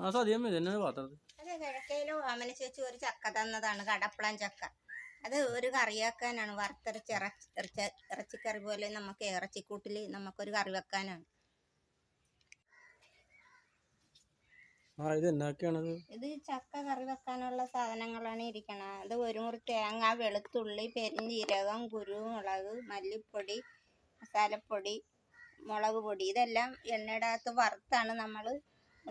ആ സതിയമ്മ ഇതന്നെ പാത്രത്തിൽ അത് കിഴക്കയിലും ഓമന ചേച്ചി ഒരു ചക്ക തന്നതാണ് കടപ്പളൻ ചക്ക. അത് ഒരു കറിയാക്കാനാണ് വറുത്തരച്ച് ഇറച്ചി ഇറച്ചി ഇറച്ചിക്കറി പോലെ നമുക്ക് ഇറച്ചിക്കൂട്ടിൽ നമുക്കൊരു കറി വെക്കാനാണ്. ആ ഇത് ഇത് ചക്ക കറി വെക്കാനുള്ള സാധനങ്ങളാണ് ഇരിക്കണത് അത് ഒരു മുറി തേങ്ങ വെളുത്തുള്ളി പെരിഞ്ജീരകം കുരുമുളക് മല്ലിപ്പൊടി മസാലപ്പൊടി മുളക് പൊടി. ഇതെല്ലാം എണ്ണയുടെ അകത്ത് വറുത്താണ് നമ്മൾ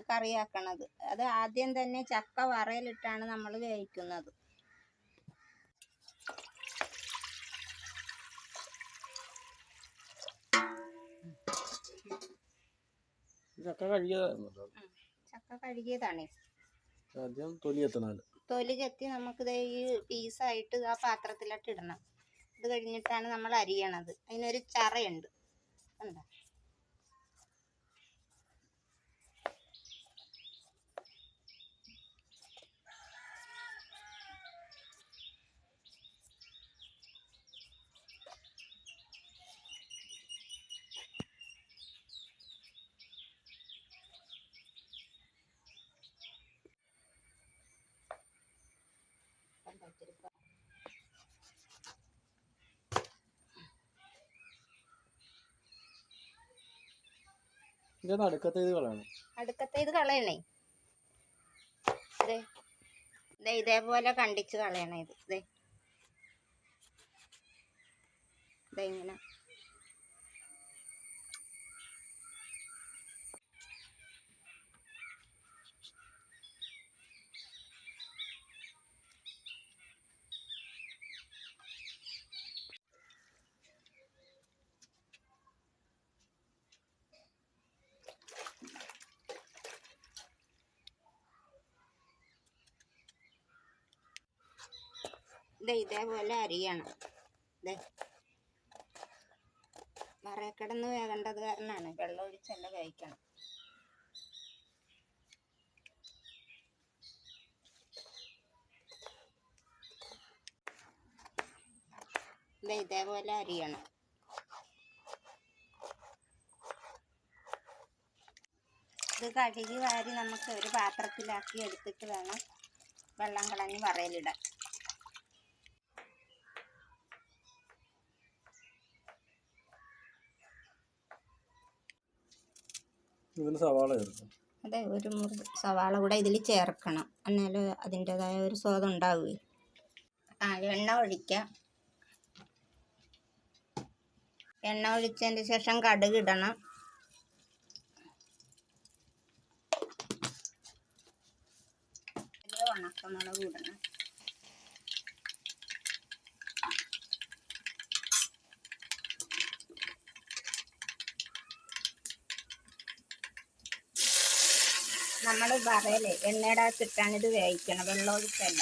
കറിയാക്കണത്. അത് ആദ്യം തന്നെ ചക്ക വറയിലിട്ടാണ് നമ്മൾ വേവിക്കുന്നത്. ചക്ക കഴുകിയതാണ്. ആദ്യം തൊലി എത്തണല്ലോ തൊലി ചെത്തി നമുക്ക് ഈ പീസായിട്ട് ആ പാത്രത്തിലോട്ട് ഇടണം. ഇത് കഴിഞ്ഞിട്ടാണ് നമ്മൾ അരിയണത്. അതിനൊരു ചറയുണ്ട്. കണ്ടോ? ഇത് അടുക്കത്തെ ഇത് ദേ ഇതേപോലെ കണ്ടിച്ച് കളയണേ ഇത്. ദേ ഇങ്ങനെ. ദേ ഇതേപോലെ അരിയണം. ദേ. മറയക്കിടന്ന് വേകേണ്ടത് കാരണമാണ് വെള്ളം ഒഴിച്ചല്ല വേവിക്കണം. ഇതേ ഇതേപോലെ അരിയണം. ഇത് കഴുകി വാരി നമുക്ക് ഒരു പാത്രത്തിലാക്കി എടുത്തിട്ട് വേണം വെള്ളം കളഞ്ഞ് വറയിലിടാൻ. അതെ ഒരു മുറി സവാള കൂടെ ഇതിൽ ചേർക്കണം. എന്നാലും അതിന്റെതായ ഒരു സ്വാദം ഉണ്ടാവുകയെ ആ എണ്ണ ഒഴിക്കാം. എണ്ണ ഒഴിച്ചതിന് ശേഷം കടുക് ഇടണം. ഉണക്കമുളക് ഇടണം. നമ്മൾ പറയലേ എണ്ണയുടെ അകത്തിട്ടാണ് ഇത് വേവിക്കണം വെള്ളം ഒഴിച്ചല്ല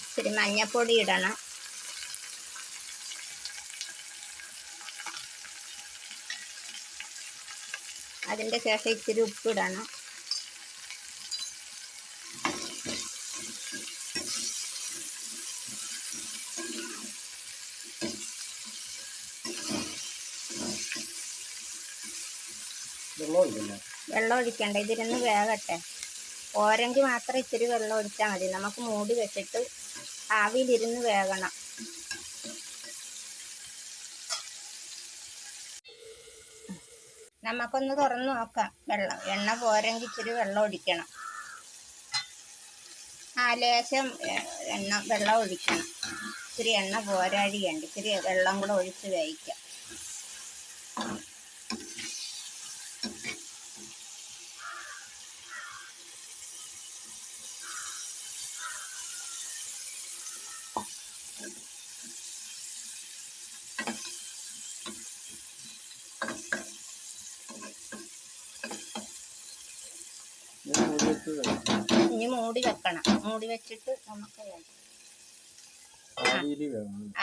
ഇച്ചിരി മഞ്ഞപ്പൊടി ഇടണം. അതിന്റെ ശേഷം ഇച്ചിരി ഉപ്പിടണം. വെള്ളം ഒഴിക്കണ്ട? ഇതിരുന്ന് വേകട്ടെ ഓരഞ്ച് മാത്രം ഇച്ചിരി വെള്ളം ഒഴിച്ചാൽ മതി. നമുക്ക് മൂടി വെച്ചിട്ട് ആവിയിലിരുന്ന് വേകണം നമുക്കൊന്ന് തുറന്ന് നോക്കാം വെള്ളം. എണ്ണ പോരെങ്കിൽ ഇച്ചിരി വെള്ളം ഒഴിക്കണം. ആ ലേശം എണ്ണ വെള്ളം ഒഴിക്കണം. ഇച്ചിരി എണ്ണ പോരാഴിയുണ്ട് ഇച്ചിരി വെള്ളം കൂടെ ഒഴിച്ച് വേവിക്കാം. ഇനി മൂടി വെക്കണം. മൂടി വെച്ചിട്ട് നമുക്ക്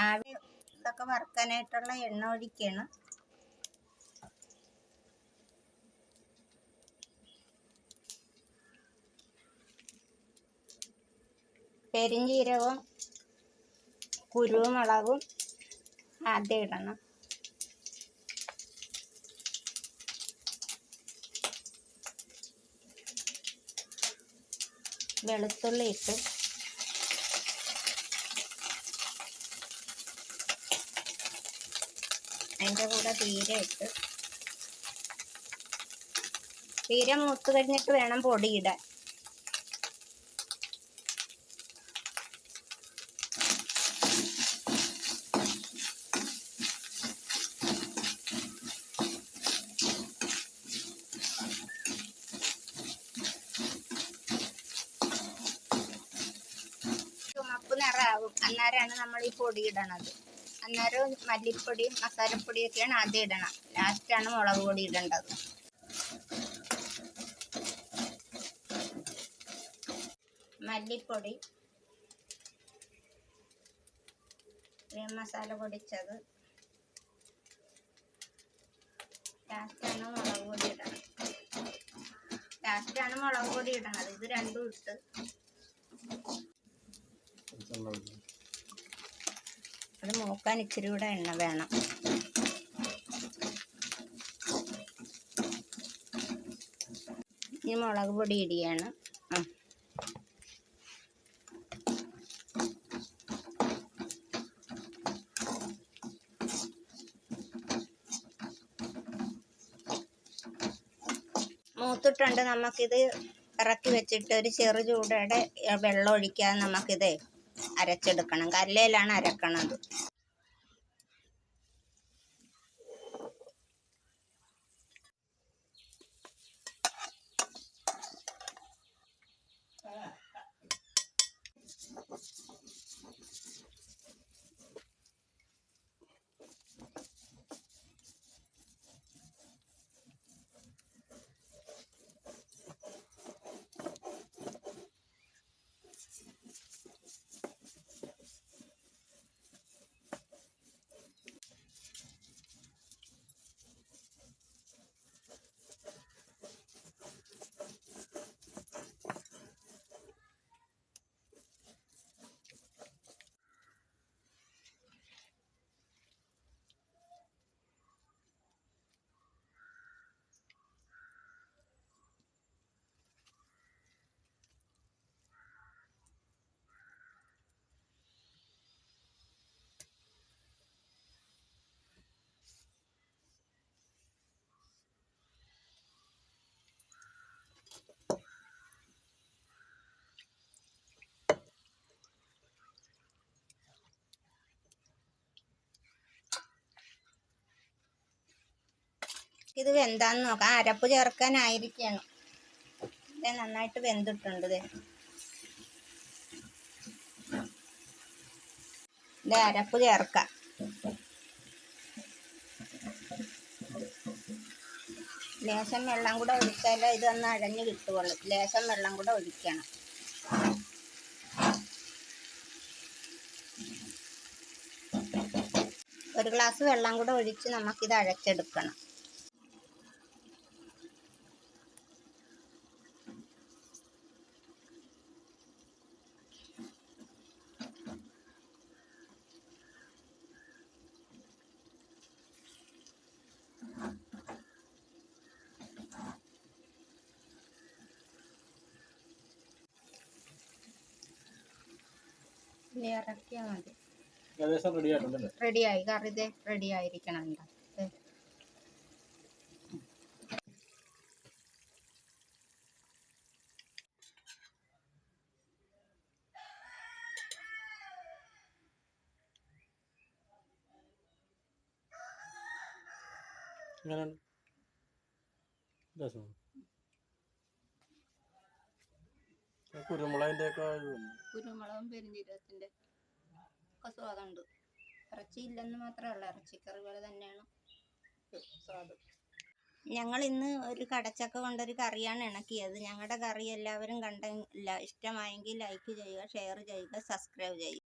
ആവി ഇതൊക്കെ വറുക്കാനായിട്ടുള്ള എണ്ണ ഒഴിക്കണം. പെരിഞ്ചീരകവും കുരുമുളകും ആദ്യം ഇടണം. വെളുത്തുള്ളി ഇട്ട് അതിന്റെ കൂടെ തീരെ ഇട്ട് തീരെ മൂത്ത് കഴിഞ്ഞിട്ട് വേണം പൊടിയിടാൻ ചുമപ്പ് നിറമാവും അന്നേരമാണ് നമ്മൾ ഈ പൊടി ഇടണത്. അന്നേരം മല്ലിപ്പൊടിയും മസാലപ്പൊടിയൊക്കെയാണ് ആദ്യം ഇടണം. ലാസ്റ്റാണ് മുളക് പൊടി ഇടേണ്ടത്. മല്ലിപ്പൊടി. മസാല പൊടിച്ചത്. ലാസ്റ്റാണ് മുളക് പൊടി ഇടണം. ലാസ്റ്റാണ് മുളക് പൊടി ഇടണത്. ഇത് രണ്ടും ഇട്ട്. അത് നോക്കാൻ ഇച്ചിരി കൂടെ എണ്ണ വേണം. ഇനി മുളക് പൊടി ഇടിയാണ് മൂത്തിട്ടുണ്ട്. നമുക്കിത് ഇറക്കി വെച്ചിട്ട് ഒരു ചെറു ചൂടോടെ വെള്ളം ഒഴിക്കാതെ നമുക്കിത്. അരച്ചെടുക്കണം. കല്ലേലാണ് അരക്കണത്. ഇത് വെന്താന്ന് നോക്കാം. അരപ്പ് ചേർക്കാനായിരിക്കണം. ഇത് നന്നായിട്ട് വെന്തിട്ടുണ്ട് ഇത്. അരപ്പ് ചേർക്കാം. ലേശം വെള്ളം കൂടെ ഒഴിച്ചാലേ ഇതൊന്ന് അഴഞ്ഞ് കിട്ടുകയുള്ളൂ ലേശം വെള്ളം കൂടെ ഒഴിക്കണം. ഒരു ഗ്ലാസ് വെള്ളം കൂടെ ഒഴിച്ച് നമുക്കിത് അഴച്ചെടുക്കണം. ഇറക്കിയാൽ മതി. ഏകദേശം റെഡി റെഡിയായി കറി ഇതേ റെഡി ആയിരിക്കണം. ഇങ്ങനെ രസമാണ് കുരുമുളകിന്റെ ഒക്കെ കുരുമുളകും പെരുംജീരകത്തിന്റെ ഒക്കെ സ്വാദുണ്ട്. ഇറച്ചി ഇല്ലെന്ന് മാത്രമേ ഉള്ളൂ. ഇറച്ചിക്കറി പോലെ തന്നെയാണ് സ്വാദ്. ഞങ്ങൾ ഇന്ന് ഒരു കടച്ചക്ക കൊണ്ടൊരു കറിയാണ് ഇണക്കിയത്. ഞങ്ങളുടെ കറി എല്ലാവരും കണ്ടില്ല ഇഷ്ടമായെങ്കിൽ ലൈക്ക് ചെയ്യുക ഷെയർ ചെയ്യുക സബ്സ്ക്രൈബ് ചെയ്യുക.